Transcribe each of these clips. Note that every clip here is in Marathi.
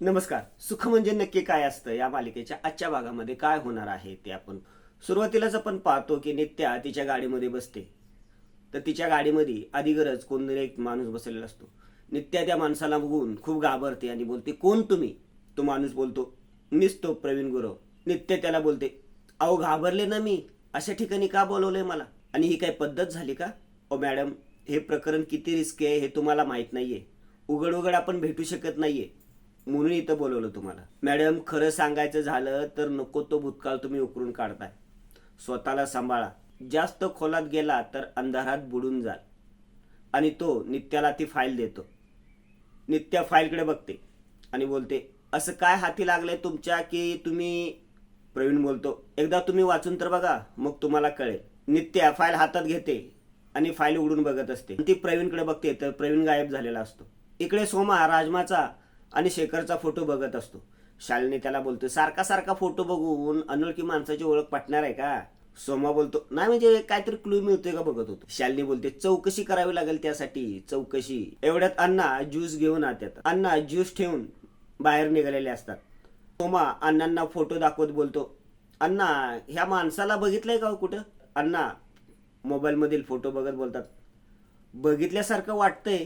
नमस्कार. सुख म्हणजे नक्की काय असतं? या मालिकेच्या आजच्या भागामध्ये काय होणार आहे ते आपण सुरुवातीलाच आपण पाहतो की नित्या तिच्या गाडीमध्ये बसते. तर तिच्या गाडीमध्ये आधी गरज कोणतरी एक माणूस बसलेला असतो. नित्या त्या माणसाला बघून खूप घाबरते आणि बोलते कोण तुम्ही? तो माणूस बोलतो मीच तो प्रवीण गुरव. नित्य त्याला बोलते अहो घाबरले ना मी. अशा ठिकाणी का बोलवलंय मला? आणि ही काय पद्धत झाली का? ओ मॅडम हे प्रकरण किती रिस्की आहे हे तुम्हाला माहीत नाहीये. उघड उघड आपण भेटू शकत नाहीये. म्हणून इथं बोलवलं तुम्हाला. मॅडम खरं सांगायचं झालं तर नको तो भूतकाळ तुम्ही उकरून काढताय. स्वतःला सांभाळा. जास्त खोलात गेला तर अंधारात बुडून जाल. आणि तो नित्याला ती फाईल देतो. नित्या फाईलकडे बघते आणि बोलते असं काय हाती लागलंय तुमच्या की तुम्ही प्रवीण बोलतो एकदा तुम्ही वाचून तर बघा मग तुम्हाला कळेल. नित्या फाईल हातात घेते आणि फाईल उघडून बघत असते. ती प्रवीणकडे बघते तर प्रवीण गायब झालेला असतो. इकडे सोमा राजमाचा आणि शेखरचा फोटो बघत असतो. शालिनी त्याला बोलतो सारखा सारखा फोटो बघून अनोळखी माणसाची ओळख पटणार आहे का? सोमा बोलतो नाही म्हणजे काहीतरी क्लू मिळतोय का बघत होतो? शालिनी बोलते चौकशी करावी लागेल त्यासाठी चौकशी. एवढ्यात अण्णा ज्यूस घेऊन आत्यात अण्णा ज्यूस ठेवून बाहेर निघालेले असतात. सोमा अण्णांना फोटो दाखवत बोलतो अण्णा ह्या माणसाला बघितलंय का हो कुठं? अण्णा मोबाईलमधील फोटो बघत बोलतात बघितल्यासारखं वाटतंय.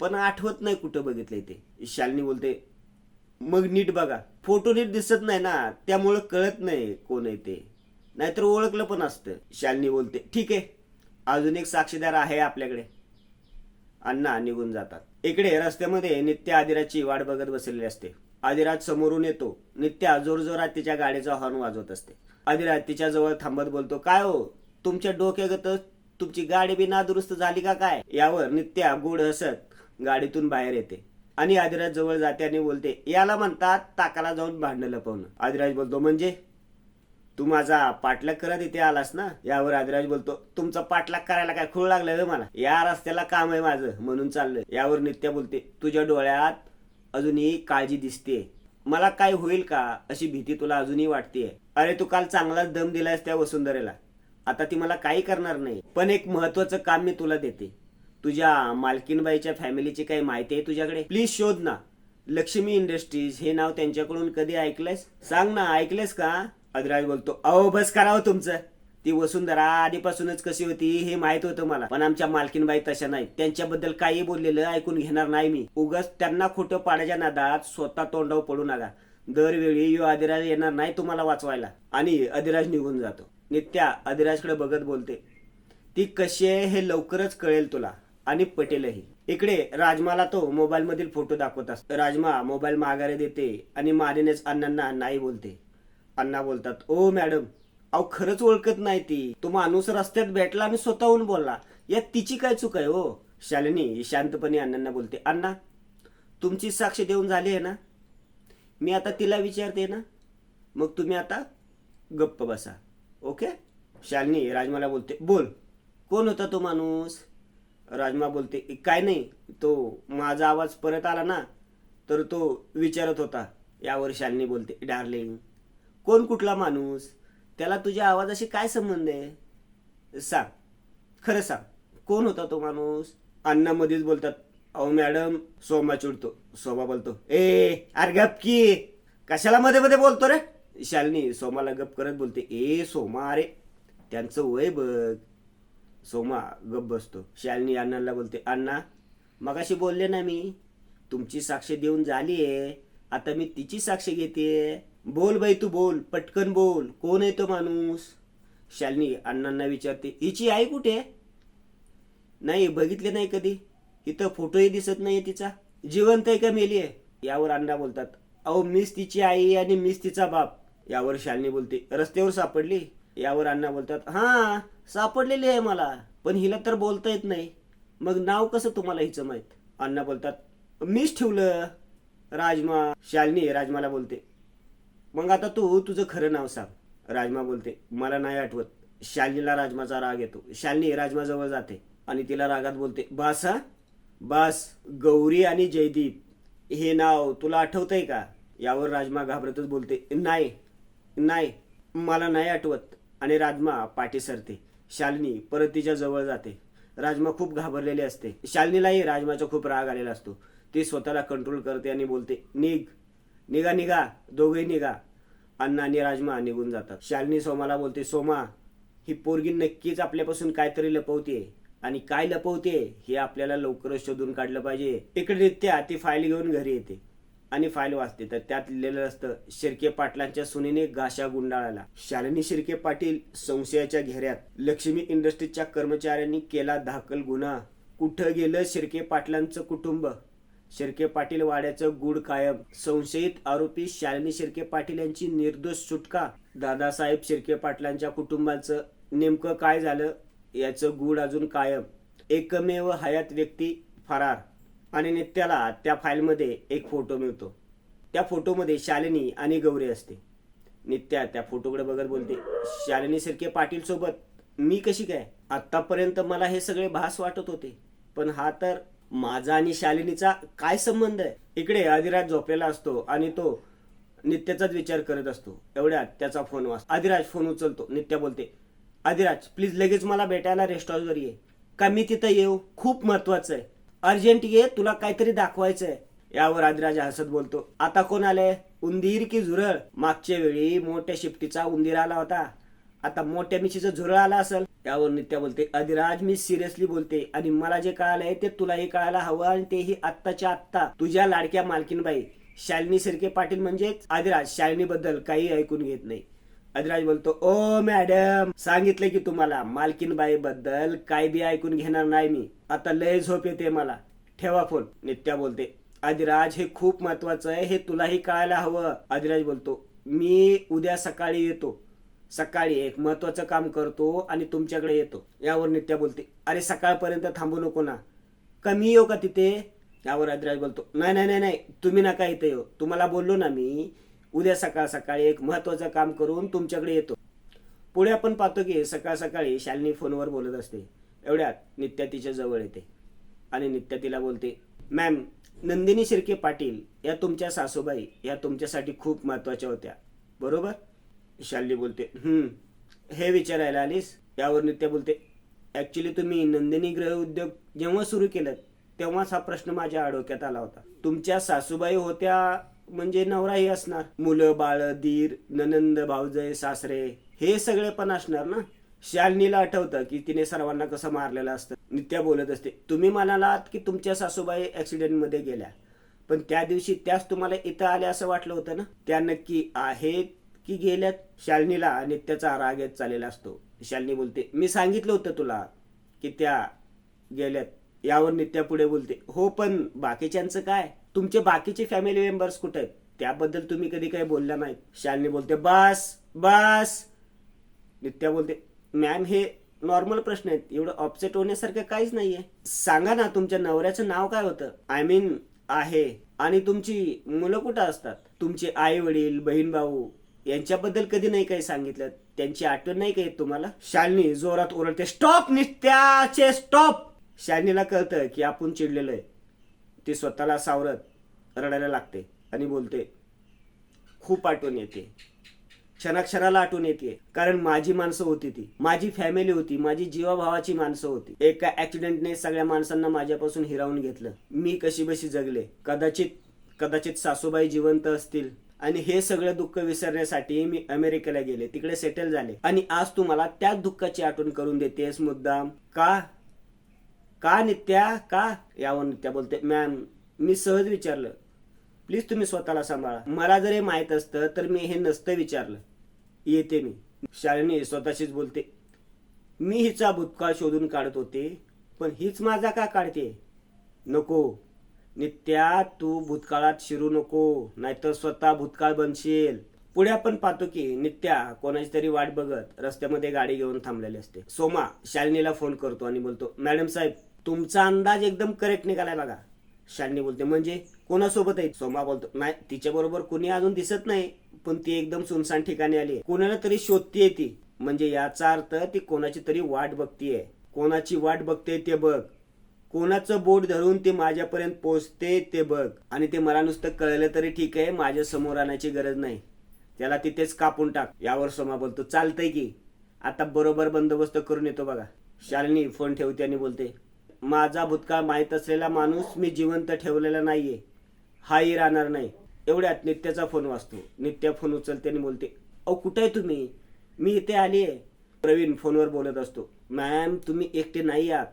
पण आठवत नाही कुठं बघितलंय ते. शालिनी बोलते मग नीट बघा. फोटो नीट दिसत नाही ना त्यामुळं कळत नाही कोण आहे ते. नाहीतर ओळखलं पण असतं. शालिनी बोलते ठीक आहे. अजून एक साक्षीदार आहे आपल्याकडे. अण्णा निघून जातात. इकडे रस्त्यामध्ये नित्य आदिराची वाट बघत बसलेली असते. आदिराज समोरून येतो. नित्या जोरजोरात तिच्या गाडीचा हॉर्न वाजवत असते. आदिराज तिच्या जवळ थांबत बोलतो काय हो? तुमच्या डोक्यागत तुमची गाडी बी नादुरुस्त झाली का काय? यावर नित्या गुढ हसत गाडीतून बाहेर येते. आणि आदिराज जवळ जाते आणि बोलते याला म्हणतात ताकाला जाऊन भांडणं लपवणं. आदिराज बोलतो म्हणजे? तू माझा पाठलाग करत इथे आलास ना? यावर आदिराज बोलतो तुमचा पाठलाग करायला काय खूळ लागलं मला? या रस्त्याला काम आहे माझं म्हणून चाललंय. यावर नित्या बोलते तुझ्या डोळ्यात अजूनही काळजी दिसते मला काय होईल का अशी भीती तुला अजूनही वाटतेय? अरे तू काल चांगलाच दम दिलायस त्या वसुंधरेला. आता ती मला काही करणार नाही पण एक महत्वाचं काम मी तुला देते. तुझ्या मालकीनबाईच्या फॅमिलीची काही माहिती आहे तुझ्याकडे? प्लीज शोध ना. लक्ष्मी इंडस्ट्रीज हे नाव त्यांच्याकडून कधी ऐकलंयस? सांग ना ऐकलंयस का? अधिराज बोलतो अहो बस करावं हो तुमचं. ती वसुंधरा आधीपासूनच कशी होती हे माहीत होतं मला. पण आमच्या मालकीनबाई तशा नाही त्यांच्याबद्दल काही बोललेलं ऐकून घेणार नाही मी. उगाच त्यांना खोटं पाडायच्या नादात स्वतः तोंडावर पडू नका. दरवेळी यो अधिराज येणार नाही तुम्हाला वाचवायला. आणि अधिराज निघून जातो. नित्या अधिराजकडे बघत बोलते ती कशी आहे हे लवकरच कळेल तुला. आणि पटेलही. इकडे राजमाला तो मोबाईल मधील फोटो दाखवत असतो. राजमा मोबाईल माघारी देते आणि मारीनेच अण्णांना नाही बोलते. अण्णा बोलतात ओ मॅडम अहो खरंच ओळखत नाही ती. तो माणूस रस्त्यात भेटला आणि स्वतःहून बोलला. यात तिची काय चूक आहे हो? शालिनी शांतपणे अण्णांना बोलते अण्णा तुमची साक्ष देऊन झाली आहे ना? मी आता तिला विचारते ना? मग तुम्ही आता गप्प बसा. ओके? शालिनी राजमाला बोलते बोल. कोण होता तो माणूस? राजमा बोलते काय नाही तो माझा आवाज परत आला ना तर तो विचारत होता. यावर शालिनी बोलते डार्लिंग कोण कुठला माणूस? त्याला तुझ्या आवाजाशी काय संबंध आहे? सांग खरं सांग कोण होता तो माणूस? अन्नामध्येच बोलतात अहो मॅडम सोमा चिडतो. सोमा बोलतो ए अरे गप की कशाला मध्ये मध्ये बोलतो रे? शालिनी सोमाला गप करत बोलते ए सोमा अरे त्यांचं वय बघ सोमा गप बसतो. शालिनी अण्णाला बोलते अण्णा मगाशी बोलले ना मी तुमची साक्ष देऊन झालीये आता मी तिची साक्ष घेते. बोल बाई तू बोल पटकन बोल. कोण आहे तो माणूस? शालिनी अण्णांना विचारते हिची आई कुठे? नाही बघितले नाही कधी. इथं फोटोही दिसत नाही तिचा. जिवंत आहे का मेली आहे? यावर अण्णा बोलतात अहो मीच तिची आई आणि मीच तिचा बाप. यावर शालिनी बोलते रस्त्यावर सापडली? यावर अण्णा बोलतात हा सापडलेली आहे मला पण हिला तर बोलता येत नाही. मग नाव कसं तुम्हाला हिचं माहीत? अण्णा बोलतात मीच ठेवलं. राजमा शालिनी राजमाला बोलते. मग आता तू तुझं खरं नाव सांग. राजमा बोलते मला नाही आठवत. शालिनीला राजमाचा राग येतो. शालिनी राजमाजवळ जाते आणि तिला रागात बोलते बास हा बास गौरी आणि जयदीप हे नाव तुला आठवतंय का? यावर राजमा घाबरतच बोलते नाही नाही मला नाही आठवत. आणि राजमा पाठी सरते. शालिनी परत तिच्या जवळ जाते. राजमा खूप घाबरलेली असते. शालिनीलाही राजमाचा खूप राग आलेला असतो. ती स्वतःला कंट्रोल करते आणि बोलते निघ. निघा निघा. दोघेही निघा. अण्णा आणि राजमा निघून जातात. शालिनी सोमाला बोलते सोमा ही पोरगी नक्कीच आपल्यापासून काहीतरी लपवते आणि काय लपवते हे आपल्याला लवकरच शोधून काढलं पाहिजे. इकडे नित्या ती फाईल घेऊन घरी येते. आणि फाईल वाचते. तर त्यात लिहिलेलं असतं शिर्के पाटलांच्या सुनेने गाशा गुंडाळाला. शालिनी शिर्के पाटील संशयाच्या घेऱ्यात. लक्ष्मी इंडस्ट्रीजच्या कर्मचाऱ्यांनी केला दाखल गुन्हा. कुठं गेलं शिर्के पाटलांचं कुटुंब? शिर्के पाटील वाड्याचं गुड कायम. संशयित आरोपी शालिनी शिर्के पाटील यांची निर्दोष सुटका. दादासाहेब शिर्के पाटलांच्या कुटुंबाचं नेमकं काय झालं? याचं गुड अजून कायम. एकमेव हयात व्यक्ती फरार. आणि नित्याला त्या फाईलमध्ये एक फोटो मिळतो. त्या फोटोमध्ये शालिनी आणि गौरी असते. नित्या त्या फोटोकडे बघत बोलते शालिनी शिर्के पाटीलसोबत मी कशी काय? आत्तापर्यंत मला हे सगळे भास वाटत होते. पण हा तर माझा आणि शालिनीचा काय संबंध आहे? इकडे आदिराज झोपलेला असतो आणि तो नित्याचाच विचार करत असतो. एवढ्यात त्याचा फोन वाच आदिराज फोन उचलतो. नित्या बोलते आदिराज प्लीज लगेच मला भेटायला रेस्टॉरंटवर ये. का मी तिथं येऊ? खूप महत्वाचं आहे. अर्जंट ये तुला काहीतरी दाखवायचंय. यावर आदिराजा हसत बोलतो. आता कोण आले उंदीर की झुरळ? मागच्या वेळी मोठ्या शिफ्टीचा उंदीर आला होता. आता मोठ्या मिशीचं झुरळ आला असेल. त्यावर नित्या बोलते अधिराज मी सिरियसली बोलते आणि मला जे कळालंय ते तुलाही कळायला हवं आणि तेही आत्ताच्या आत्ता. तुझ्या लाडक्या मालकीनबाई शालिनी सिरके पाटील म्हणजेच अधिराज शालिनी बद्दल काही ऐकून घेत नाही. अधिराज बोलतो ओ मॅडम सांगितलं की तुम्हाला मालकीनबाई बद्दल काय बी ऐकून घेणार नाही मी. आता लय झोप येते मला. ठेवा फोन नित्या बोलते. अधिराज हे खूप महत्वाचं आहे हे तुलाही कळायला हवं. अधिराज बोलतो मी उद्या सकाळी येतो. सकाळी एक महत्वाचं काम करतो आणि तुमच्याकडे येतो. यावर नित्या बोलते अरे सकाळपर्यंत थांबू नको ना. कमी येऊ का तिथे? यावर अधिराज बोलतो नाही नाही नाही नाही तुम्ही नका इथे येऊ. तुम्हाला बोललो ना मी उद्या सकाळ सकाळी एक महत्वाचं काम करून तुमच्याकडे येतो. पुढे आपण पाहतो की सकाळ सकाळी शालिनी फोनवर बोलत असते. एवढ्यात नित्या तिच्या जवळ येते आणि नित्या तिला बोलते मॅम नंदिनी शिर्के पाटील या तुमच्या सासूबाई या तुमच्यासाठी खूप महत्त्वाच्या होत्या. बरोबर? शालिनी बोलते हे विचारायला आलीस? यावर नित्या बोलते ॲक्च्युली तुम्ही नंदिनी ग्रह उद्योग जेव्हा सुरू केलं तेव्हाच हा प्रश्न माझ्या आडोक्यात आला होता. तुमच्या सासूबाई होत्या म्हणजे नवराही असणार. मुलं बाळ दीर ननंद भाऊजय सासरे हे सगळे पण असणार ना? शालिनीला आठवतं की तिने सर्वांना कसं मारलेलं असतं. नित्या बोलत असते तुम्ही म्हणालात की तुमच्या सासूबाई ऍक्सिडेंटमध्ये गेल्या. पण त्या दिवशी त्याच तुम्हाला इथं आल्या असं वाटलं होतं ना? त्या नक्की आहेत की गेल्यात? शालिनीला नित्याचा राग येत चाललेला असतो. शालिनी बोलते मी सांगितलं होतं तुला की त्या गेल्यात. यावर नित्या पुढे बोलते. हो पण बाकीच्यांचं काय? तुमचे बाकीचे फॅमिली मेंबर्स कुठे आहेत? त्याबद्दल तुम्ही कधी काही बोलला नाही. शालिनी बोलते बस बस. नित्या बोलते मॅम हे नॉर्मल प्रश्न आहेत. एवढं अपसेट होण्यासारखं काहीच नाहीये. सांगा ना तुमच्या नवऱ्याचं नाव काय होतं? आय मीन आहे. आणि तुमची मुलं कुठं असतात? तुमचे आई वडील बहीण भाऊ यांच्याबद्दल कधी नाही काही सांगितलं? त्यांची आठवण नाही काही तुम्हाला? शालिनी जोरात ओरडते स्टॉप नित्याचे स्टॉप शालिनीला कळतं की आपण चिडलेलं आहे. ती स्वतःला सावरत रडायला लागते आणि बोलते खूप आठवण येते. क्षणाक्षराला आठवण येते. कारण माझी माणसं होती ती. माझी फॅमिली होती. माझी जीवाभावाची माणसं होती. एका ऍक्सिडेंटने सगळ्या माणसांना माझ्यापासून हिरावून घेतलं. मी कशी बशी जगले. कदाचित कदाचित सासूबाई जिवंत असतील. आणि हे सगळं दुःख विसरण्यासाठी मी अमेरिकेला गेले. तिकडे सेटल झाले. आणि आज तू मला त्याच दुःखाची आठवण करून देतेस मुद्दाम. का का नित्या? का? यावर नित्या बोलते. मॅम मी सहज विचारलं. प्लीज तुम्ही स्वतःला सांभाळा. मला जर हे माहीत असतं तर मी हे नसतं विचारलं. येते मी. शालिनी स्वतःशीच बोलते. मी हिचा भूतकाळ शोधून काढत होते पण हीच माझा का काढते? नको. नित्या तू भूतकाळात शिरू नको. नाहीतर स्वतः भूतकाळ बनशील. पुढे आपण पाहतो की नित्या कोणाची तरी वाट बघत रस्त्यामध्ये गाडी घेऊन थांबलेली असते. सोमा शालिनीला फोन करतो आणि बोलतो मॅडम साहेब तुमचा अंदाज एकदम करेक्ट निघालाय बघा. शालिनी बोलते म्हणजे कोणासोबत आहे सोमा बोलतो. नाही तिच्या बरोबर कुणी अजून दिसत नाही पण ती एकदम सुनसान ठिकाणी आली कोणाला तरी शोधतीये ती. म्हणजे याचा अर्थ ती कोणाची तरी वाट बघतीये. कोणाची वाट बघते ते बघ. कोणाचं बोट धरून ते माझ्यापर्यंत पोहोचते ते बघ. आणि ते मला नुसतं कळलं तरी ठीक आहे माझ्यासमोर आणायची गरज नाही. त्याला तिथेच कापून टाक. यावर सोमा बोलतो. चालतंय की. आता बरोबर बंदोबस्त करून येतो बघा. शालिनी फोन ठेवते आणि बोलते. माझा भूतकाळ माहीत असलेला माणूस मी जिवंत ठेवलेला नाहीये. हाही राहणार नाही. एवढ्यात नित्याचा फोन वाचतो नित्या फोन उचलते आणि बोलते अहो कुठे आहे तुम्ही? मी इथे आली आहे प्रवीण फोनवर बोलत असतो मॅम तुम्ही एकटे नाही आहात.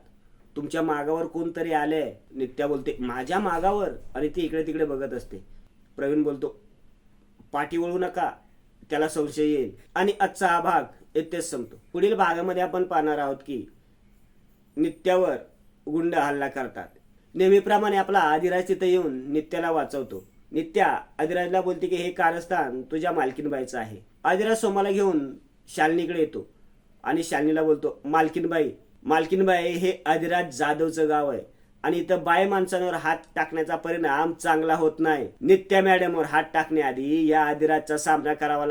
तुमच्या मागावर कोणतरी आले नित्या बोलते माझ्या मागावर? आणि ती इकडे तिकडे बघत असते. प्रवीण बोलतो पाठी वळू नका. त्याला संशय येईल. आणि आजचा हा भाग येथेच संपतो. पुढील भागामध्ये आपण पाहणार आहोत की नित्यावर गुंड हल्ला करतात. नेहमीप्रमाणे आपला आदिराज तिथे येऊन नित्याला वाचवतो. नित्या आदिराजला बोलते की हे कारस्थान तुझ्या मालकीनबाईचं आहे. आदिराज सोमाला घेऊन शालिनीकडे येतो आणि शालिनीला बोलतो मालकीनबाई मालकीनबाई हे आदिराज जाधवचं गाव आहे आणि इथं बाय माणसांवर हात टाकण्याचा परिणाम चांगला होत नाही. नित्या मॅडमवर हात टाकण्याआधी या आदिराजचा सामना करावा लागतो